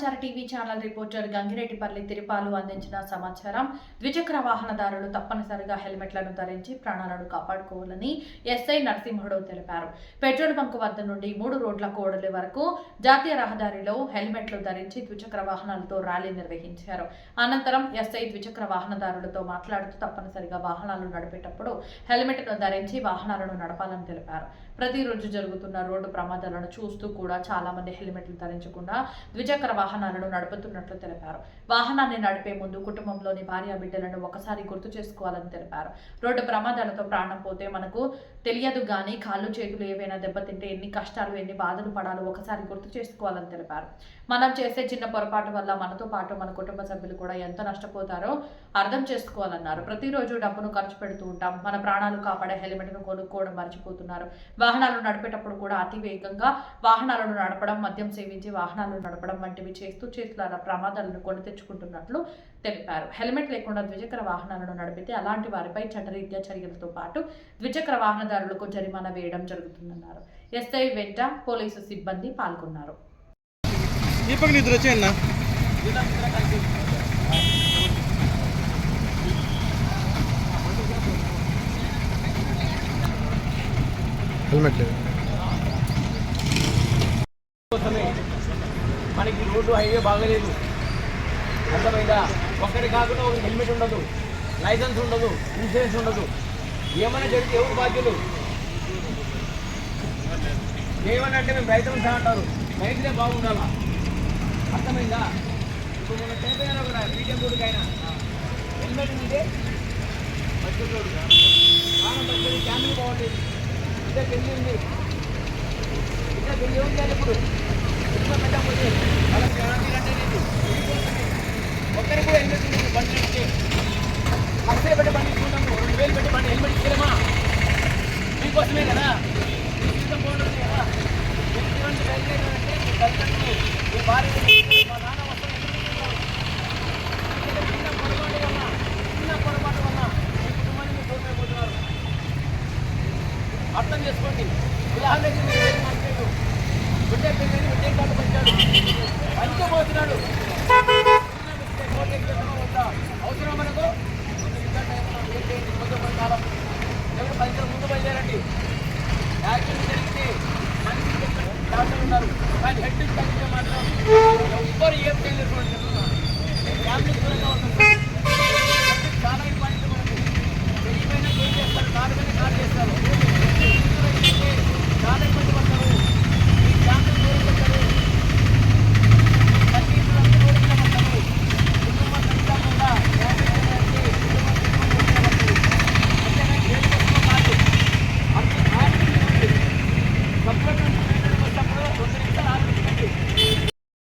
Channel reporter Gangireddipalli Tirupalu అందించిన సమాచారం ద్విచక్ర వాహనదారులు తప్పనిసరిగా హెల్మెట్లను ధరించి ప్రాణాలను కాపాడుకోవాలని ఎస్ఐ నరసింహుడు తెలిపారు. పెట్రోల్ బంక్ వద్ద నుండి మూడు రోడ్ల కోడలి వరకు జాతీయ రహదారిలో హెల్మెట్లు ధరించి ద్విచక్ర వాహనాలతో ర్యాలీ నిర్వహించారు. అనంతరం ఎస్ఐ ద్విచక్ర వాహనదారులతో మాట్లాడుతూ తప్పనిసరిగా వాహనాలు నడిపేటప్పుడు హెల్మెట్ను ధరించి వాహనాలను నడపాలని తెలిపారు. ప్రతిరోజు జరుగుతున్న రోడ్డు ప్రమాదాలను చూస్తూ కూడా చాలా మంది హెల్మెట్లు ధరించకుండా ద్విచక్ర వాహనాలను నడుపుతున్నట్లు తెలిపారు. వాహనాన్ని నడిపే ముందు కుటుంబంలోని భార్య బిడ్డలను ఒకసారి గుర్తు చేసుకోవాలని తెలిపారు. రోడ్డు ప్రమాదాలతో ప్రాణం పోతే మనకు తెలియదు కానీ కాళ్ళు చేతులు ఏవైనా దెబ్బతింటే ఎన్ని కష్టాలు ఎన్ని బాధలు పడాలో ఒకసారి గుర్తు చేసుకోవాలని తెలిపారు. మనం చేసే చిన్న పొరపాటు వల్ల మనతో పాటు మన కుటుంబ సభ్యులు కూడా ఎంత నష్టపోతారో అర్థం చేసుకోవాలన్నారు. ప్రతిరోజు డబ్బును ఖర్చు పెడుతూ ఉంటాం. మన ప్రాణాలు కాపాడే హెల్మెట్ను కొనుక్కోవడం మర్చిపోతున్నారు. వాహనాలు నడిపేటప్పుడు కూడా అతి వేగంగా వాహనాలను నడపడం మద్యం సేవించి వాహనాలను నడపడం వంటివి చేస్తూ చేతుల ప్రమాదాలను కొని తెచ్చుకుంటున్నట్లు తెలిపారు. హెల్మెట్ లేకుండా ద్విచక్ర వాహనాలను నడిపితే అలాంటి వారిపై చట్టరీత్యా చర్యలతో పాటు ద్విచక్ర వాహనదారులకు జరిమానా వేయడం జరుగుతుందన్నారు. ఎస్ఐ వెంట పోలీసు సిబ్బంది పాల్గొన్నారు. దీపక్ నిద్ర వచ్చేయన్నా? హెల్మెట్ లేదు. మనకి రోడ్డు హైవే బాగలేదు. అర్థమైందా? ఒక్కటి కాకుండా ఒక హెల్మెట్ ఉండదు లైసెన్స్ ఉండదు ఇన్సూరెన్స్ ఉండదు. ఏమైనా జరిగితే ఎవరు బాధ్యులు? ఏమని అంటే మేము రైతులు సహా అంటారు రైతులే బాగుండాలా? అర్థమైందా? ఇప్పుడు మన చేతైనా కూడా బీటెం రోడ్డుకైనా హెల్మెట్ ఉంటే బడ్జెట్ రోడ్డు. ప్రాణం బడ్జెట్ ఫ్యామిలీ బాగుండేది ఇదే పెళ్ళి ఉంది. ఇంకా పెళ్ళి ఉంది ఇప్పుడు? ఇంట్లో పెట్టకపోతే వాళ్ళకి ఎలాంటి అంటే లేదు ఒక్కరికి కూడా హెల్మెట్ ఉంది బండి నుంచి లక్షలు పెట్టి బండి ఇచ్చుకుంటాము రెండు వేలు పెట్టి బండి హెల్మెట్ ఇచ్చేమా మీకోసమే కదా? మీ జీవితం బాగుంటుంది కదా? మీకు ఇటువంటి అంటే మీ తల్లిదండ్రులు మీ భార్య మా నాన్న వస్తారు చిన్న పొరపాటు వల్ల. చిన్న పొరపాటు వల్ల మీ కుటుంబాన్ని మీరు అర్థం చేసుకోండి. ఉదాహరణకి మీరు ఏం మాట్లాడు బిడ్డ పిల్లలు బిడ్డ కాదు పెట్టాడు పంచబోతున్నాడు. యాక్సిడెంట్ జరిగితే మనిషి డాక్టర్ ఉన్నారు కానీ హెడ్ తగ్గితే మాత్రం ఎవ్వరు ఏం చేయలేదు ఫ్యామిలీ దూరంగా ఉంటుంది